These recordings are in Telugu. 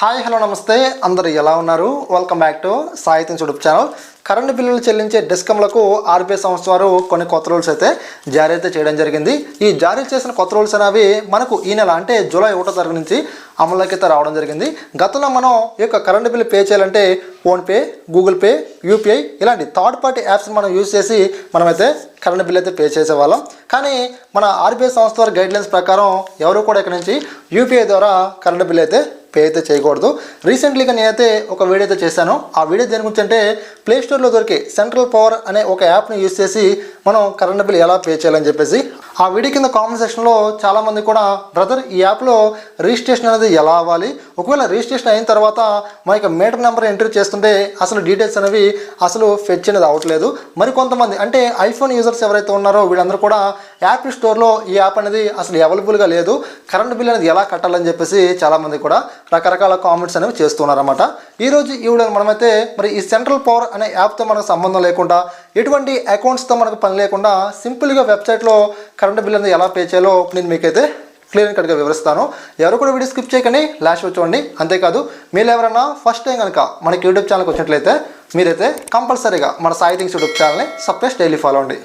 హాయ్ హలో నమస్తే. అందరు ఎలా ఉన్నారు? Welcome back to Sahityam YouTube channel current బిల్లులు చెల్లించే డిస్కంలకు ఆర్బీఐ సంస్థ వారు కొన్ని కొత్త రూల్స్ అయితే జారీ అయితే చేయడం జరిగింది. ఈ జారీ చేసిన కొత్త రూల్స్ అనేవి మనకు ఈ నెల అంటే జూలై ఒకటో తారీఖు నుంచి అమల్లోకి అయితే రావడం జరిగింది. గతంలో మనం ఈ యొక్క కరెంటు బిల్లు పే చేయాలంటే ఫోన్పే గూగుల్ పే యూపీఐ ఇలాంటి థర్డ్ పార్టీ యాప్స్ మనం యూజ్ చేసి మనమైతే కరెంట్ బిల్ అయితే పే చేసేవాళ్ళం. కానీ మన ఆర్బీఐ సంస్థ వారి గైడ్లైన్స్ ప్రకారం ఎవరు కూడా ఇక్కడ నుంచి యూపీఐ ద్వారా కరెంట్ బిల్ అయితే పే అయితే చేయకూడదు రీసెంట్లీగా నేనైతే ఒక వీడియో అయితే చేశాను. ఆ వీడియో దేని గురించి అంటే ప్లే స్టోర్లో దొరికే సెంట్రల్ పవర్ అనే ఒక యాప్ని యూస్ చేసి మనం కరెంట్ బిల్ ఎలా పే చేయాలని చెప్పేసి. ఆ వీడియో కింద కామెంట్ సెక్షన్లో చాలామంది కూడా బ్రదర్ ఈ యాప్లో రిజిస్ట్రేషన్ అనేది ఎలా అవ్వాలి? ఒకవేళ రిజిస్ట్రేషన్ అయిన తర్వాత మా యొక్క మీటర్ నెంబర్ ఎంట్రీ చేస్తుంటే అసలు డీటెయిల్స్ అనేవి అసలు ఫెచ్ అనేది అవ్వట్లేదు మరి కొంతమంది అంటే ఐఫోన్ యూజర్స్ ఎవరైతే ఉన్నారో వీళ్ళందరూ కూడా యాప్ స్టోర్లో ఈ యాప్ అనేది అసలు అవైలబుల్గా లేదు. కరెంట్ బిల్ అనేది ఎలా కట్టాలని చెప్పేసి చాలామంది కూడా రకరకాల కామెంట్స్ అనేవి చేస్తున్నారన్నమాట. ఈరోజు ఈ వీడియోలో మనమైతే మరి ఈ సెంట్రల్ పవర్ అనే యాప్తో మనకు సంబంధం లేకుండా ఎటువంటి అకౌంట్స్తో మనకు పని లేకుండా సింపుల్గా వెబ్సైట్లో కరెంట్ బిల్ అనేది ఎలా పే చేయాలో నేను మీకైతే క్లియర్ కట్గా వివరిస్తాను. ఎవరు కూడా వీడియో స్కిప్ చేయకండి లాస్ట్ చూడండి. అంతేకాదు మీరు ఎవరైనా ఫస్ట్ టైం కనుక మనకి యూట్యూబ్ ఛానల్కి వచ్చినట్లయితే మీరైతే కంపల్సరీగా మన సాయిథింగ్స్ యూట్యూబ్ ఛానల్ని సబ్స్క్రైబ్ డైలీ ఫాలో అండి.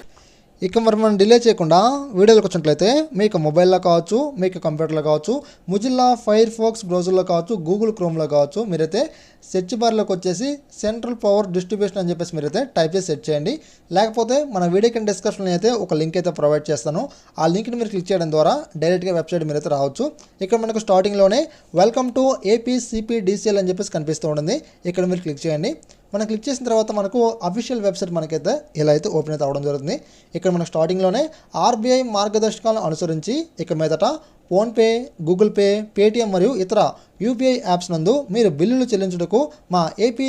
ఇక మరి మనం డిలే చేయకుండా వీడియోలోకి వచ్చినట్లయితే మీకు మొబైల్లో కావచ్చు మీకు కంప్యూటర్లో కావచ్చు ముజిల్లా ఫైర్ ఫోక్స్ బ్రౌజర్లో కావచ్చు గూగుల్ క్రోమ్లో కావచ్చు మీరైతే సెర్చ్ బార్లోకి వచ్చేసి సెంట్రల్ పవర్ డిస్ట్రిబ్యూషన్ అని చెప్పేసి మీరైతే టైప్ చేసి సెర్చ్ చేయండి. లేకపోతే మన వీడియో కింద డిస్క్రిప్షన్లో అయితే ఒక లింక్ అయితే ప్రొవైడ్ చేస్తాను. ఆ లింక్ని మీరు క్లిక్ చేయడం ద్వారా డైరెక్ట్గా వెబ్సైట్ మీరైతే రావచ్చు. ఇక్కడ మనకు స్టార్టింగ్లోనే వెల్కమ్ టు ఏపీసీపీడీసీఎల్ అని చెప్పేసి కనిపిస్తూ ఉంటుంది. ఇక్కడ మీరు క్లిక్ చేయండి. మనం క్లిక్ చేసిన తర్వాత మనకు అఫీషియల్ వెబ్సైట్ మనకైతే ఇలా అయితే ఓపెన్ అయితే అవడం జరుగుతుంది. ఇక్కడ మనకు స్టార్టింగ్లోనే ఆర్బీఐ మార్గదర్శకాలను అనుసరించి ఇక మీదట ఫోన్పే గూగుల్ పే పేటిఎం మరియు ఇతర యూపీఐ యాప్స్ నందు మీరు బిల్లులు చెల్లించుటకు మా ఏపీ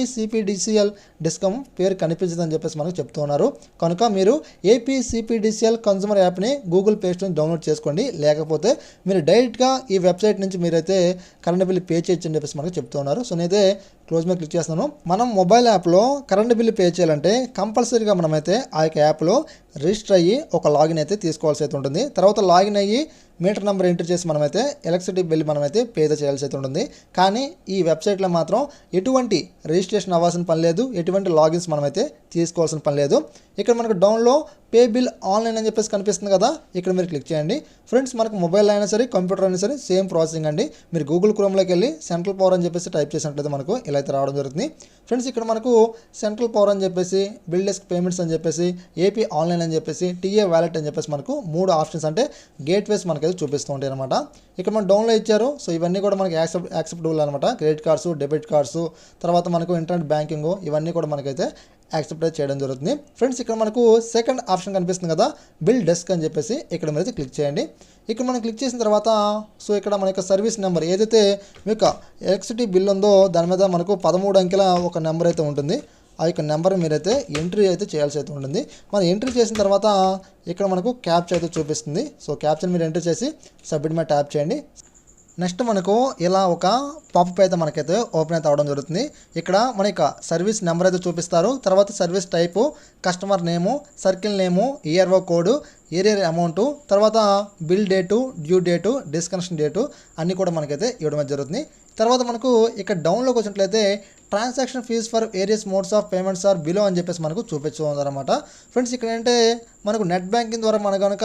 డిస్కమ్ పేరు కనిపించదని చెప్పేసి మనకు చెప్తున్నారు కనుక మీరు ఏపీసీపీడీసీఎల్ కన్సూమర్ కన్జ్యూమర్ యాప్ని గూగుల్ పే స్టోర్ డౌన్లోడ్ చేసుకోండి. లేకపోతే మీరు డైరెక్ట్గా ఈ వెబ్సైట్ నుంచి మీరైతే కరెంట్ బిల్ పే చేయొచ్చు అని చెప్పేసి మనకు చెప్తున్నారు సో నేనైతే క్లోజ్ మీద క్లిక్ చేస్తున్నాను. మనం మొబైల్ యాప్లో కరెంట్ బిల్లు పే చేయాలంటే కంపల్సరీగా మనమైతే ఆ యొక్క యాప్లో రిజిస్టర్ అయ్యి ఒక లాగిన్ అయితే తీసుకోవాల్సి అయితే ఉంటుంది. తర్వాత లాగిన్ అయ్యి మీటర్ నెంబర్ ఎంటర్ చేసి మనమైతే ఎలక్ట్రిసిటీ బిల్ మనమైతే పే చేయాల్సి అయితే ఉంటుంది. కానీ ఈ వెబ్సైట్లో మాత్రం ఎటువంటి రిజిస్ట్రేషన్ అవ్వాల్సిన పని లేదు. ఎటువంటి లాగిన్స్ మనమైతే తీసుకోవాల్సిన పని లేదు. ఇక్కడ మనకు డౌన్లో పే బిల్ ఆన్లైన్ అని చెప్పేసి కనిపిస్తుంది కదా ఇక్కడ మీరు క్లిక్ చేయండి. ఫ్రెండ్స్ మనకు మొబైల్ అయినా సరే కంప్యూటర్ అయినా సరే సేమ్ ప్రాసెసింగ్ అండి. మీరు గూగుల్ క్రోమ్లోకి వెళ్ళి సెంట్రల్ పవర్ అని చెప్పేసి టైప్ చేసినట్లయితే మనకు ఇలా అయితే రావడం జరుగుతుంది. ఫ్రెండ్స్ ఇక్కడ మనకు సెంట్రల్ పవర్ అని చెప్పేసి బిల్ డెస్క్ పేమెంట్స్ అని చెప్పేసి ఏపీ ఆన్లైన్ అని చెప్పేసి టీఏ వ్యాలెట్ అని చెప్పేసి మనకు మూడు ఆప్షన్స్ అంటే గేట్వేస్ మనకైతే చూపిస్తూ ఉంటాయి అనమాట ఇక్కడ మనం డౌన్లో ఇచ్చారు. సో ఇవన్నీ కూడా మనకి యాక్సెప్ట్ యాక్సెప్టబుల్ అనమాట క్రెడిట్ కార్డ్స్ డెబిట్ కార్డ్స్ తర్వాత మనకు ఇంటర్నెట్ బ్యాంకింగ్ ఇవన్నీ కూడా మనకైతే యాక్సెప్ట్ చేయడం జరుగుతుంది. ఫ్రెండ్స్ ఇక్కడ మనకు సెకండ్ ఆప్షన్ కనిపిస్తుంది కదా బిల్ డెస్క్ అని చెప్పేసి ఇక్కడ మీరు క్లిక్ చేయండి. ఇక్కడ మనం క్లిక్ చేసిన తర్వాత సో ఇక్కడ మన యొక్క సర్వీస్ నెంబర్ ఏదైతే మీ యొక్క ఎలక్ట్రిసిటీ బిల్ ఉందో దాని మీద మనకు పదమూడు అంకెల ఒక నెంబర్ అయితే ఉంటుంది. ఆ యొక్క నెంబర్ మీరైతే ఎంట్రీ అయితే చేయాల్సి అయితే ఉంటుంది. మనం ఎంట్రీ చేసిన తర్వాత ఇక్కడ మనకు క్యాప్చర్ అయితే చూపిస్తుంది. సో క్యాప్చర్ మీరు ఎంట్రీ చేసి సబ్మిట్ మీద ట్యాప్ చేయండి. నెక్స్ట్ మనకు ఇలా ఒక పాపప్ అయితే మనకైతే ఓపెన్ అయితే అవడం జరుగుతుంది. ఇక్కడ మన యొక్క సర్వీస్ నెంబర్ అయితే చూపిస్తారు. తర్వాత service type customer name circle name ERO code arrear amount తర్వాత bill date due date disconnection date అన్నీ కూడా మనకైతే ఇవ్వడం అయితే జరుగుతుంది. తర్వాత మనకు ఇక్కడ డౌన్లోకి వచ్చినట్లయితే transaction fees for various modes of payments are below అని చెప్పేసి మనకు చూపించుకుందన్నమాట ఫ్రెండ్స్ ఇక్కడ ఏంటంటే మనకు నెట్ బ్యాంకింగ్ ద్వారా మన కనుక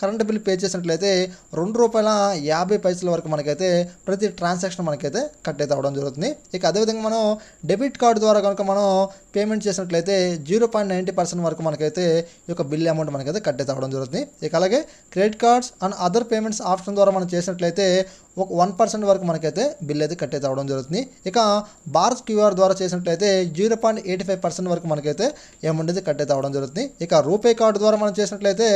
కరెంట్ బిల్ పే చేసినట్లయితే రెండు రూపాయల యాభై పైసల వరకు మనకైతే ప్రతి ట్రాన్సాక్షన్ మనకైతే కట్ అయితే అవ్వడం జరుగుతుంది. ఇక అదేవిధంగా మనం డెబిట్ కార్డు ద్వారా కనుక మనం పేమెంట్ చేసినట్లయితే జీరో పాయింట్ నైంటీ పర్సెంట్ వరకు మనకైతే ఈ యొక్క బిల్ అమౌంట్ మనకైతే కట్ అయితే అవ్వడం జరుగుతుంది. ఇక అలాగే credit cards and other payments option ద్వారా మనం చేసినట్లయితే ఒక వన్ పర్సెంట్ వరకు మనకైతే బిల్ అయితే కట్ అయితే అవడం జరుగుతుంది. ఇక భారత్ క్యూఆర్ ద్వారా చేసినట్లయితే zero point eighty five percent వరకు మనకైతే ఏముండేది కట్ అయితే అవడం జరుగుతుంది. ఇక రూపే కార్డు ద్వారా మనం చేసినట్లయితే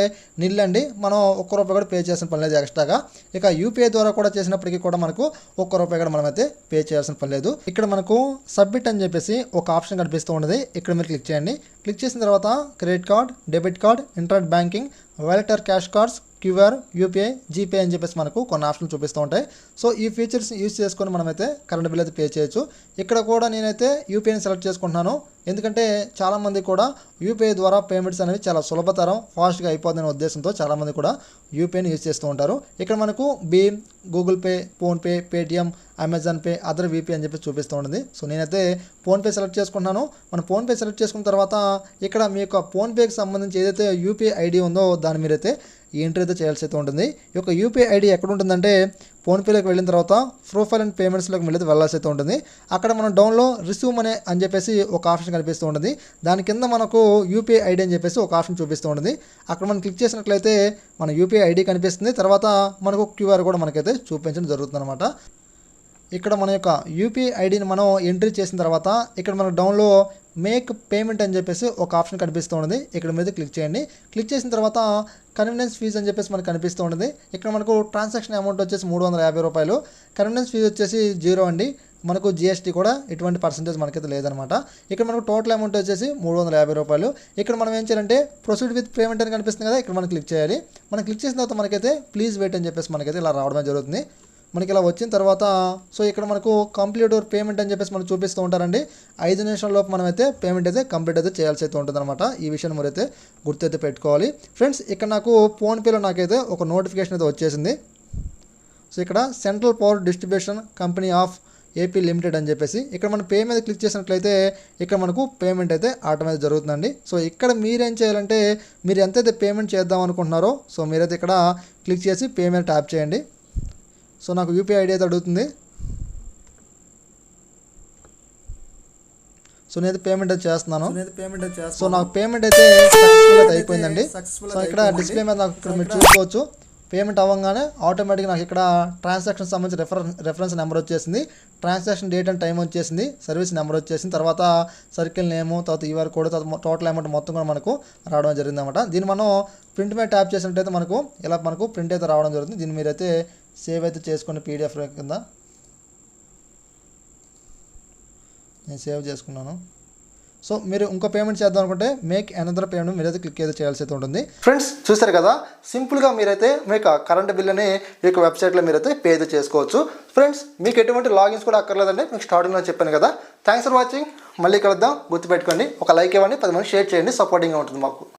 నిల్లండి మనం ఒక్క రూపాయి కూడా పే చేసిన పని లేదు ఎక్స్ట్రాగా. ఇక యూపీఐ ద్వారా కూడా చేసినప్పటికీ కూడా మనకు ఒక్క రూపాయి కూడా మనమైతే పే చేయాల్సిన పని లేదు. ఇక్కడ మనకు సబ్మిట్ అని చెప్పేసి ఒక ఆప్షన్ కనిపిస్తూ ఉన్నది. ఇక్కడ మీరు క్లిక్ చేయండి. క్లిక్ చేసిన తర్వాత credit card debit card internet banking wallet or cash cards QR UPI GPay అని చెప్పేసి మనకు కొన్ని ఆప్షన్లు చూపిస్తూ ఉంటాయి. సో ఈ ఫీచర్స్ యూస్ చేసుకొని మనమైతే కరెంట్ బిల్ అయితే పే చేయొచ్చు. ఇక్కడ కూడా నేనైతే యూపీఐని సెలెక్ట్ చేసుకుంటున్నాను. ఎందుకంటే చాలామంది కూడా యూపీఐ ద్వారా పేమెంట్స్ అనేవి చాలా సులభతరం ఫాస్ట్గా అయిపోతుందనే ఉద్దేశంతో చాలామంది కూడా యూపీఐని యూజ్ చేస్తూ ఉంటారు. ఇక్కడ మనకు Bhim Google Pay PhonePe Paytm Amazon Pay other VP అని చెప్పి చూపిస్తూ ఉంటుంది. సో నేనైతే ఫోన్పే సెలెక్ట్ చేసుకుంటున్నాను. మనం ఫోన్పే సెలెక్ట్ చేసుకున్న తర్వాత ఇక్కడ మీ యొక్క ఫోన్పేకి సంబంధించి ఏదైతే యూపీఐ ఐడి ఉందో దాని మీరైతే ఈ ఎంట్రీ అయితే చేయాల్సి అయితే ఉంటుంది. ఈ యొక్క యూపీఐ ఐడి ఎక్కడ ఉంటుందంటే ఫోన్పేలోకి వెళ్ళిన తర్వాత ప్రొఫైల్ అండ్ పేమెంట్స్లోకి వెళ్ళి వెళ్ళాల్సి అయితే ఉంటుంది. అక్కడ మనం డౌన్లో రిసీవ్ మనీ అని చెప్పేసి ఒక ఆప్షన్ కనిపిస్తూ ఉంటుంది. దాని కింద మనకు యూపీఐ ఐడి అని చెప్పేసి ఒక ఆప్షన్ చూపిస్తూ ఉంటుంది. అక్కడ మనం క్లిక్ చేసినట్లయితే మన యూపీఐ ఐడి కనిపిస్తుంది. తర్వాత మనకు క్యూఆర్ కూడా మనకైతే చూపించడం జరుగుతుంది అనమాట ఇక్కడ మన యొక్క యూపీఐ ఐడిని మనం ఎంట్రీ చేసిన తర్వాత ఇక్కడ మనకు డౌన్లో మేక్ పేమెంట్ అని చెప్పేసి ఒక ఆప్షన్ కనిపిస్తూ ఉంది ఇక్కడ మీద క్లిక్ చేయండి. క్లిక్ చేసిన తర్వాత కన్వీనియన్స్ ఫీజ్ అని చెప్పేసి మనకు కనిపిస్తూ ఉంటుంది ఇక్కడ మనకు ట్రాన్సాక్షన్ అమౌంట్ వచ్చేసి మూడు వందల యాభై రూపాయలు. కన్వీనియన్స్ ఫీజ్ వచ్చేసి జీరో అండి. మనకు జిఎస్టీ కూడా ఎటువంటి పర్సంటేజ్ మనకైతే లేదనమాట ఇక్కడ మనకు టోటల్ అమౌంట్ వచ్చేసి మూడు వందల యాభై రూపాయలు. ఇక్కడ మనం ఏం చేయాలంటే ప్రొసీడ్ విత్ పేమెంట్ అని కనిపిస్తుంది కదా ఇక్కడ మనం క్లిక్ చేయాలి. మనం క్లిక్ చేసిన తర్వాత మనకైతే ప్లీజ్ వెయిట్ అని చెప్పేసి మనకైతే ఇలా రావడం జరుగుతుంది. మనకి ఇలా వచ్చిన తర్వాత సో ఇక్కడ మనకు కంప్లీట్ పేమెంట్ అని చెప్పేసి మనకు చూపిస్తూ ఉంటారండి. ఐదు నిమిషాల లోపు మనం అయితే పేమెంట్ అయితే కంప్లీట్ అయితే చేయాల్సి అయితే ఉంటుంది అనమాట ఈ విషయాన్ని గుర్తు గుర్తైతే పెట్టుకోవాలి. ఫ్రెండ్స్ ఇక్కడ నాకు ఫోన్పేలో నాకైతే ఒక నోటిఫికేషన్ అయితే వచ్చేసింది. సో ఇక్కడ central power distribution company of AP limited అని చెప్పేసి ఇక్కడ మనం పే మీద క్లిక్ చేసినట్లయితే ఇక్కడ మనకు పేమెంట్ అయితే ఆటోమేటిక్ జరుగుతుందండి. సో ఇక్కడ మీరేం చేయాలంటే మీరు ఎంతైతే పేమెంట్ చేద్దాం అనుకుంటున్నారో సో మీరైతే ఇక్కడ క్లిక్ చేసి పేమెంట్ ట్యాప్ చేయండి. సో నాకు యూపీఐ ఐడి అయితే అడుగుతుంది. సో నేను పేమెంట్ అయితే చేస్తున్నాను. పేమెంట్ సో నాకు పేమెంట్ అయితే సక్సెస్ఫుల్ అయితే అయిపోయిందండి. సో ఇక్కడ డిస్ప్లే మీద నాకు ఇక్కడ మీరు చూసుకోవచ్చు. పేమెంట్ అవ్వగానే ఆటోమేటిక్గా నాకు ఇక్కడ ట్రాన్సాక్షన్ సంబంధించి రెఫరెన్స్ రెఫరెన్స్ నెంబర్ వచ్చేసింది. ట్రాన్సాక్షన్ డేట్ అండ్ టైం వచ్చేసింది. సర్వీస్ నెంబర్ వచ్చేసింది. తర్వాత సర్కిల్ నేము తర్వాత ఈవర్ కోడ్ తర్వాత టోటల్ అమౌంట్ మొత్తం కూడా మనకు రావడం జరిగింది అనమాట దీన్ని మనం ప్రింట్ మీద ట్యాప్ చేసినట్టయితే మనకు ఇలా మనకు ప్రింట్ అయితే రావడం జరుగుతుంది. దీన్ని మీరైతే సేవ్ అయితే చేసుకుని పీడిఎఫ్ కింద నేను సేవ్ చేసుకున్నాను. సో మీరు ఇంకో పేమెంట్ చేద్దాం అనుకుంటే మేక్ అనదర్ పేమెంట్ మీరైతే క్లిక్ అయితే చేయాల్సి అయితే ఉంటుంది. ఫ్రెండ్స్ చూసారు కదా? సింపుల్గా మీరైతే మీకు కరెంట్ బిల్లుని ఈ యొక్క వెబ్సైట్లో మీరైతే పే అయితే చేసుకోవచ్చు. ఫ్రెండ్స్ మీకు ఎటువంటి లాగిన్స్ కూడా అక్కర్లేదండి. మీకు స్టార్టింగ్లో చెప్పాను కదా? థ్యాంక్స్ ఫర్ వాచింగ్ మళ్ళీ కలుద్దాం. గుర్తుపెట్టుకోండి. ఒక లైక్ ఇవ్వండి. పది మంది షేర్ చేయండి. సపోర్టింగ్గా ఉంటుంది మాకు.